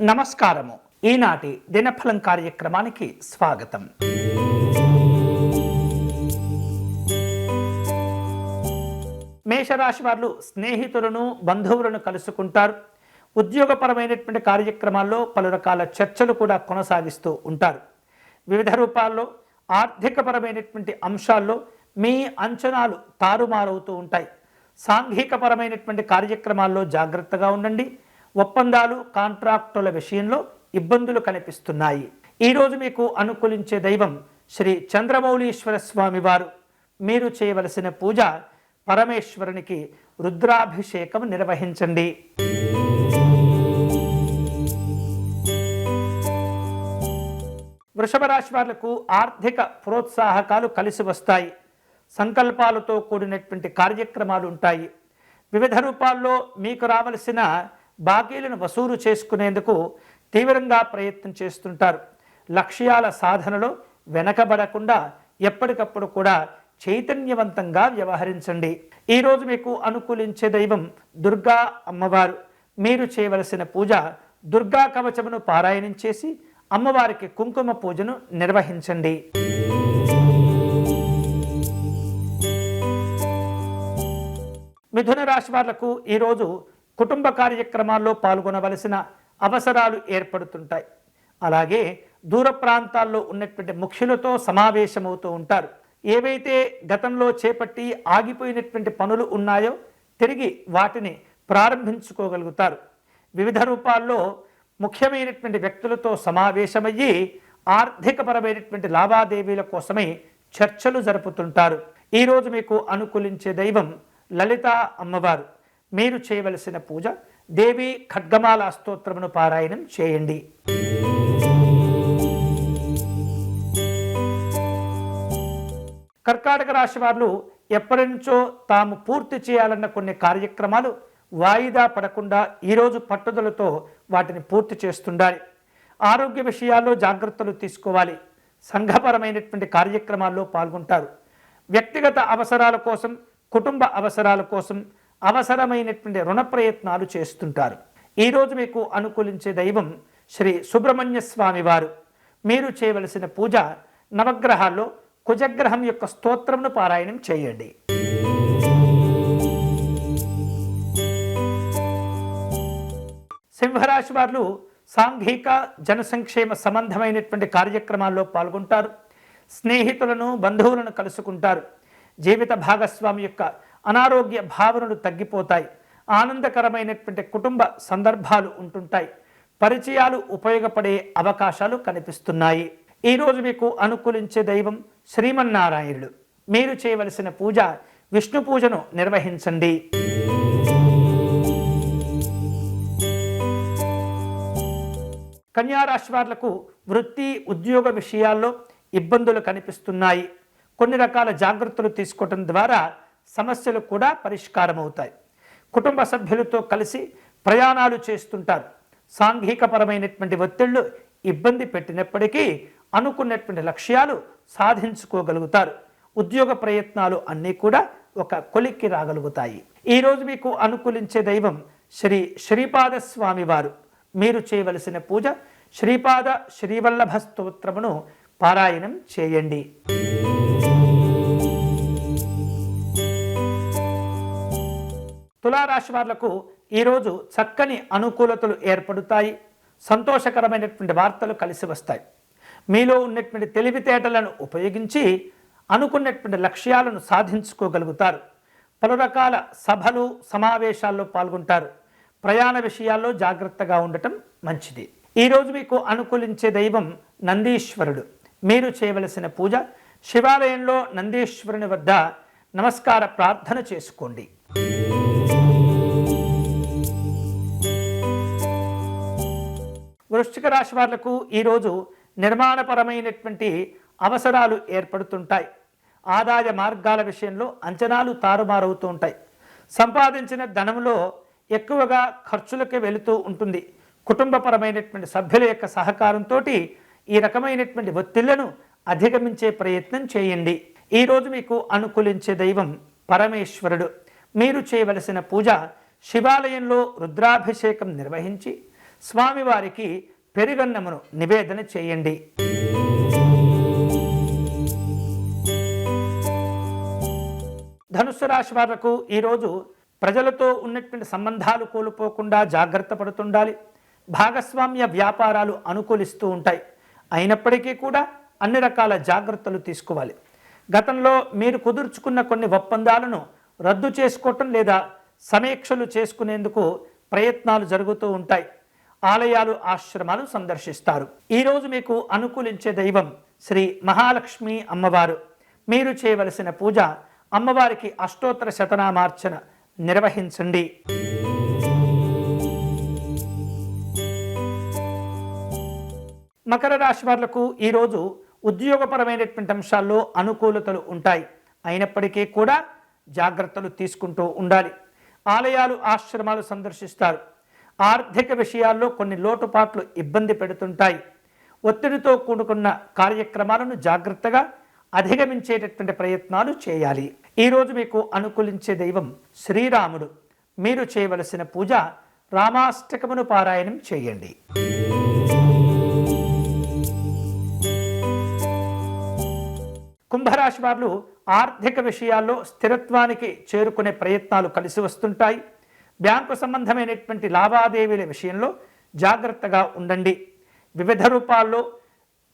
నమస్కారము. ఈనాటి దినఫలం కార్యక్రమానికి స్వాగతం. మేషరాశి వారు స్నేహితులను బంధువులను కలుసుకుంటారు. ఉద్యోగపరమైనటువంటి కార్యక్రమాల్లో పలు రకాల చర్చలు కూడా కొనసాగిస్తూ ఉంటారు. వివిధ రూపాల్లో ఆర్థికపరమైనటువంటి అంశాల్లో మీ అంచనాలు తారుమారవుతూ ఉంటాయి. సాంఘికపరమైనటువంటి కార్యక్రమాల్లో జాగ్రత్తగా ఉండండి. ఒప్పందాలు కాంట్రాక్టుల విషయంలో ఇబ్బందులు కనిపిస్తున్నాయి. ఈరోజు మీకు అనుకూలించే దైవం శ్రీ చంద్రమౌళీశ్వర స్వామి వారు. మీరు చేయవలసిన పూజ పరమేశ్వరునికి రుద్రాభిషేకం నిర్వహించండి. వృషభ రాశి వాళ్ళకు ఆర్థిక ప్రోత్సాహకాలు కలిసి వస్తాయి. సంకల్పాలతో కూడినటువంటి కార్యక్రమాలు ఉంటాయి. వివిధ రూపాల్లో మీకు రావలసిన బాకీలను వసూలు చేసుకునేందుకు తీవ్రంగా ప్రయత్నం చేస్తుంటారు. లక్ష్యాల సాధనలో వెనకబడకుండా ఎప్పటికప్పుడు కూడా చైతన్యవంతంగా వ్యవహరించండి. ఈరోజు మీకు అనుకూలించే దైవం దుర్గా అమ్మవారు. మీరు చేయవలసిన పూజ దుర్గా కవచమును పారాయణం చేసి అమ్మవారికి కుంకుమ పూజను నిర్వహించండి. మిథున రాశి వాళ్ళకు ఈరోజు కుటుంబ కార్యక్రమాల్లో పాల్గొనవలసిన అవసరాలు ఏర్పడుతుంటాయి. అలాగే దూర ప్రాంతాల్లో ఉన్నటువంటి ముఖ్యులతో సమావేశమవుతూ ఉంటారు. ఏవైతే గతంలో చేపట్టి ఆగిపోయినటువంటి పనులు ఉన్నాయో తిరిగి వాటిని ప్రారంభించుకోగలుగుతారు. వివిధ రూపాల్లో ముఖ్యమైనటువంటి వ్యక్తులతో సమావేశమయ్యి ఆర్థికపరమైనటువంటి లావాదేవీల కోసమై చర్చలు జరుపుతుంటారు. ఈరోజు మీకు అనుకూలించే దైవం లలిత అమ్మవారు. మీరు చేయవలసిన పూజ దేవి ఖడ్గమాల స్తోత్రమును పారాయణం చేయండి. కర్కాటక రాశి వారు ఎప్పటి నుంచో తాము పూర్తి చేయాలన్న కొన్ని కార్యక్రమాలు వాయిదా పడకుండా ఈరోజు పట్టుదలతో వాటిని పూర్తి చేస్తుండాలి. ఆరోగ్య విషయాల్లో జాగ్రత్తలు తీసుకోవాలి. సంఘపరమైనటువంటి కార్యక్రమాల్లో పాల్గొంటారు. వ్యక్తిగత అవసరాల కోసం కుటుంబ అవసరాల కోసం అవసరమైనటువంటి రుణ ప్రయత్నాలు చేస్తుంటారు. ఈరోజు మీకు అనుకూలించే దైవం శ్రీ సుబ్రహ్మణ్య స్వామి వారు. మీరు చేయవలసిన పూజ నవగ్రహాల్లో కుజగ్రహం యొక్క స్తోత్రమును పారాయణం చేయండి. సింహరాశి వారు సాంఘిక జనసంక్షేమ సంబంధమైనటువంటి కార్యక్రమాల్లో పాల్గొంటారు. స్నేహితులను బంధువులను కలుసుకుంటారు. జీవిత భాగస్వామి యొక్క అనారోగ్య భావనలు తగ్గిపోతాయి. ఆనందకరమైనటువంటి కుటుంబ సందర్భాలు ఉంటుంటాయి. పరిచయాలు ఉపయోగపడే అవకాశాలు కనిపిస్తున్నాయి. ఈరోజు మీకు అనుకూలించే దైవం శ్రీమన్నారాయణుడు. మీరు చేయవలసిన పూజ విష్ణు పూజను నిర్వహించండి. కన్యారాశి వాళ్ళకు వృత్తి ఉద్యోగ విషయాల్లో ఇబ్బందులు కనిపిస్తున్నాయి. కొన్ని రకాల జాగ్రత్తలు తీసుకోవటం ద్వారా సమస్యలు కూడా పరిష్కారం అవుతాయి కుటుంబ సభ్యులతో కలిసి ప్రయాణాలు చేస్తుంటారు. సాంఘికపరమైనటువంటి ఒత్తిళ్ళు ఇబ్బంది పెట్టినప్పటికీ అనుకున్నటువంటి లక్ష్యాలు సాధించుకోగలుగుతారు. ఉద్యోగ ప్రయత్నాలు అన్నీ కూడా ఒక కొలిక్కి రాగలుగుతాయి. ఈరోజు మీకు అనుకూలించే దైవం శ్రీ శ్రీపాద స్వామివారు మీరు చేయవలసిన పూజ శ్రీపాద శ్రీవల్లభ స్తోత్రమును పారాయణం చేయండి. తులారాశి వాళ్ళకు ఈరోజు చక్కని అనుకూలతలు ఏర్పడుతాయి. సంతోషకరమైనటువంటి వార్తలు కలిసి వస్తాయి. మీలో ఉన్నటువంటి తెలివితేటలను ఉపయోగించి అనుకున్నటువంటి లక్ష్యాలను సాధించుకోగలుగుతారు. పలు రకాల సభలు సమావేశాల్లో పాల్గొంటారు. ప్రయాణ విషయాల్లో జాగ్రత్తగా ఉండటం మంచిది. ఈరోజు మీకు అనుకూలించే దైవం నందీశ్వరుడు. మీరు చేయవలసిన పూజ శివాలయంలో నందీశ్వరుని వద్ద నమస్కార ప్రార్థన చేసుకోండి. వృశ్చిక రాశి వాళ్ళకు ఈరోజు నిర్మాణపరమైనటువంటి అవసరాలు ఏర్పడుతుంటాయి. ఆదాయ మార్గాల విషయంలో అంచనాలు తారుమారవుతూ ఉంటాయి. సంపాదించిన ధనంలో ఎక్కువగా ఖర్చులకే వెళుతూ ఉంటుంది. కుటుంబపరమైనటువంటి సభ్యుల యొక్క సహకారంతో ఈ రకమైనటువంటి ఒత్తిళ్ళను అధిగమించే ప్రయత్నం చేయండి. ఈరోజు మీకు అనుకూలించే దైవం పరమేశ్వరుడు. మీరు చేయవలసిన పూజ శివాలయంలో రుద్రాభిషేకం నిర్వహించి స్వామివారికి పెరుగన్నమును నివేదన చేయండి. ధనుస్సు రాశి వాళ్ళకు ఈరోజు ప్రజలతో ఉన్నటువంటి సంబంధాలు కోల్పోకుండా జాగ్రత్త పడుతుండాలి. భాగస్వామ్య వ్యాపారాలు అనుకూలిస్తూ ఉంటాయి. అయినప్పటికీ కూడా అన్ని రకాల జాగ్రత్తలు తీసుకోవాలి. గతంలో మీరు కుదుర్చుకున్న కొన్ని ఒప్పందాలను రద్దు చేసుకోవటం లేదా సమీక్షలు చేసుకునేందుకు ప్రయత్నాలు జరుగుతూ ఉంటాయి. ఆలయాలు ఆశ్రమాలు సందర్శిస్తారు. ఈరోజు మీకు అనుకూలించే దైవం శ్రీ మహాలక్ష్మి అమ్మవారు. మీరు చేయవలసిన పూజ అమ్మవారికి అష్టోత్తర శతనామార్చన నిర్వహించండి. మకర రాశి వారులకు ఈరోజు ఉద్యోగపరమైనటువంటి అంశాల్లో అనుకూలతలు ఉంటాయి. అయినప్పటికీ కూడా జాగ్రత్తలు తీసుకుంటూ ఉండాలి. ఆలయాలు ఆశ్రమాలు సందర్శిస్తారు. ఆర్థిక విషయాల్లో కొన్ని లోటుపాట్లు ఇబ్బంది పెడుతుంటాయి. ఒత్తిడితో కూడుకున్న కార్యక్రమాలను జాగ్రత్తగా అధిగమించేటటువంటి ప్రయత్నాలు చేయాలి. ఈరోజు మీకు అనుకూలించే దైవం శ్రీరాముడు. మీరు చేయవలసిన పూజ రామాష్టకమును పారాయణం చేయండి. కుంభరాశి వారు ఆర్థిక విషయాల్లో స్థిరత్వానికి చేరుకునే ప్రయత్నాలు కలిసి వస్తుంటాయి. బ్యాంకు సంబంధమైనటువంటి లావాదేవీల విషయంలో జాగ్రత్తగా ఉండండి. వివిధ రూపాల్లో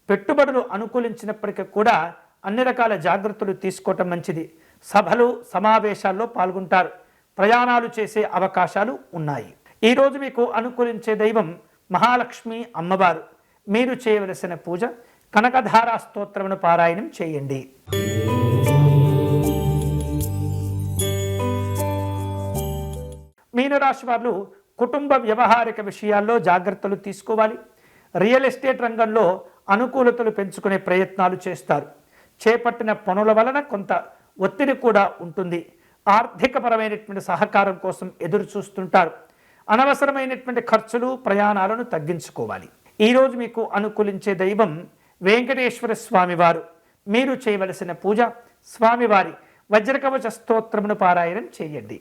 పెట్టుబడులు అనుకూలించినప్పటికీ కూడా అన్ని రకాల జాగ్రత్తలు తీసుకోవటం మంచిది. సభలు సమావేశాల్లో పాల్గొంటారు. ప్రయాణాలు చేసే అవకాశాలు ఉన్నాయి. ఈరోజు మీకు అనుకూలించే దైవం మహాలక్ష్మి అమ్మవారు. మీరు చేయవలసిన పూజ కనకధారా స్తోత్రమును పారాయణం చేయండి. మీనరాశి వారు కుటుంబ వ్యవహారిక విషయాల్లో జాగ్రత్తలు తీసుకోవాలి. రియల్ ఎస్టేట్ రంగంలో అనుకూలతలు పెంచుకునే ప్రయత్నాలు చేస్తారు. చేపట్టిన పనుల వలన కొంత ఒత్తిడి కూడా ఉంటుంది. ఆర్థికపరమైనటువంటి సహకారం కోసం ఎదురు చూస్తుంటారు. అనవసరమైనటువంటి ఖర్చులు ప్రయాణాలను తగ్గించుకోవాలి. ఈరోజు మీకు అనుకూలించే దైవం వెంకటేశ్వర స్వామివారు. మీరు చేయవలసిన పూజ స్వామివారి. వజ్రకవచ స్తోత్రమును పారాయణం చేయండి.